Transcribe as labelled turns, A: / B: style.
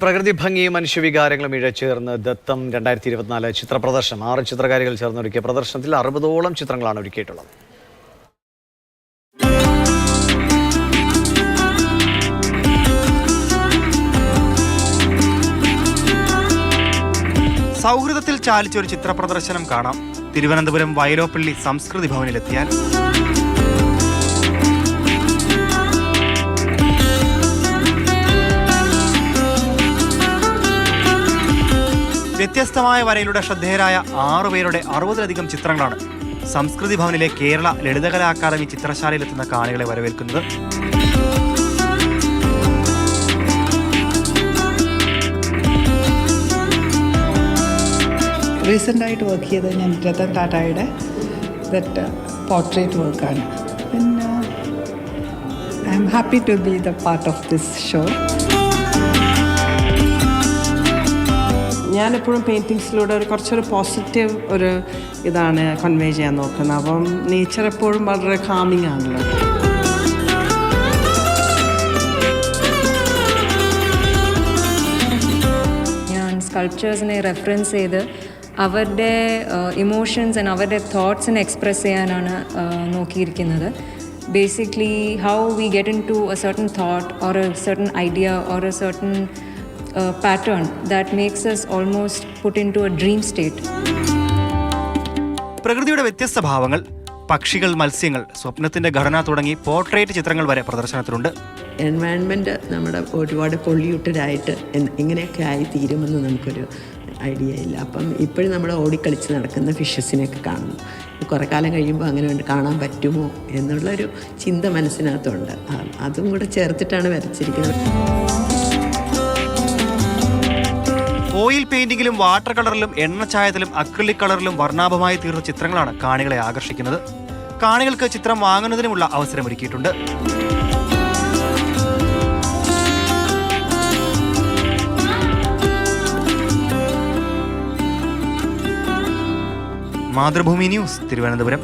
A: പ്രകൃതി ഭംഗിയും മനുഷ്യവികാരങ്ങളും ഇഴചേർന്ന് ദത്തം രണ്ടായിരത്തി ഇരുപത്തിനാല് ചിത്ര പ്രദർശനം ആറ് ചിത്രകാരികൾ ചേർന്നൊരുക്കിയ പ്രദർശനത്തിൽ അറുപതോളം ചിത്രങ്ങളാണ് ഒരുക്കിയിട്ടുള്ളത്.
B: സൗഹൃദത്തിൽ ചാലിച്ചൊരു ചിത്ര പ്രദർശനം കാണാം. തിരുവനന്തപുരം വയലോപ്പള്ളി സംസ്കൃതി ഭവനിലെത്തിയാൽ വ്യത്യസ്തമായ വരയിലൂടെ ശ്രദ്ധേയരായ ആറുപേരുടെ അറുപതിലധികം ചിത്രങ്ങളാണ് സംസ്കൃതി ഭവനിലെ കേരള ലളിതകലാ അക്കാദമി ചിത്രശാലയിലെത്തുന്ന കാണികളെ വരവേൽക്കുന്നത്.
C: റീസെന്റായിട്ട് വർക്ക് ചെയ്തത് ഞാൻ രതൻ ടാറ്റയുടെ ദറ്റ് പോർട്രേറ്റ് വർക്കാണ് പിന്നെ I am happy to be the part of this show
D: ഞാനെപ്പോഴും പെയിന്റിങ്സിലൂടെ ഒരു കുറച്ചൊരു പോസിറ്റീവ് ഒരു ഇതാണ് കൺവേ ചെയ്യാൻ നോക്കുന്നത്. അപ്പം നേച്ചർ എപ്പോഴും വളരെ കാമിങ് ആണല്ലോ.
E: ഞാൻ സ്കൾപ്ചേഴ്സിനെ റെഫറൻസ് ചെയ്ത് അവരുടെ ഇമോഷൻസ് ആൻഡ് അവരുടെ തോട്ട്സിനെ എക്സ്പ്രസ് ചെയ്യാനാണ് നോക്കിയിരിക്കുന്നത്. Basically how we get into a thought thought or a idea idea or a pattern that makes us almost put into a dream state
B: പ്രകൃതിയുടെ വ്യത്യസ്ത ഭാവങ്ങൾ പക്ഷികൾ മത്സ്യങ്ങൾ സ്വപ്നത്തിന്റെ ഘടന തുടങ്ങി പോർട്രേറ്റ് ചിത്രങ്ങൾ വരെ പ്രദർശനത്തിലുണ്ട്.
F: എൻവയൺമെന്റ് നമ്മുടെ ഒരുപാട് പൊള്യൂട്ടഡ് ആയിട്ട് ഇങ്ങനെയൊക്കെ ആയി തീരുമെന്ന് നമുക്കൊരു ഐഡിയ ഇല്ല. അപ്പം ഇപ്പോഴും നമ്മൾ ഓടിക്കളിച്ച് നടക്കുന്ന ഫിഷസിനെയൊക്കെ കാണുന്നു. കുറേ കാലം കഴിയുമ്പോൾ അങ്ങനെ ഉണ്ട് കാണാൻ പറ്റുമോ എന്നുള്ളൊരു ചിന്ത മനസ്സിനകത്തുണ്ട്. അതും കൂടെ ചേർത്തിട്ടാണ് വരച്ചിരിക്കുന്നത്.
B: ഓയിൽ പെയിന്റിങ്ങിലും വാട്ടർ കളറിലും എണ്ണച്ചായത്തിലും അക്രിലിക് കളറിലും വർണാഭമായി തീർന്ന ചിത്രങ്ങളാണ് കാണികളെ ആകർഷിക്കുന്നത്. കാണികൾക്ക് ചിത്രം വാങ്ങുന്നതിനുമുള്ള അവസരമൊരുക്കിയിട്ടുണ്ട് മാതൃഭൂമി ന്യൂസ് തിരുവനന്തപുരം.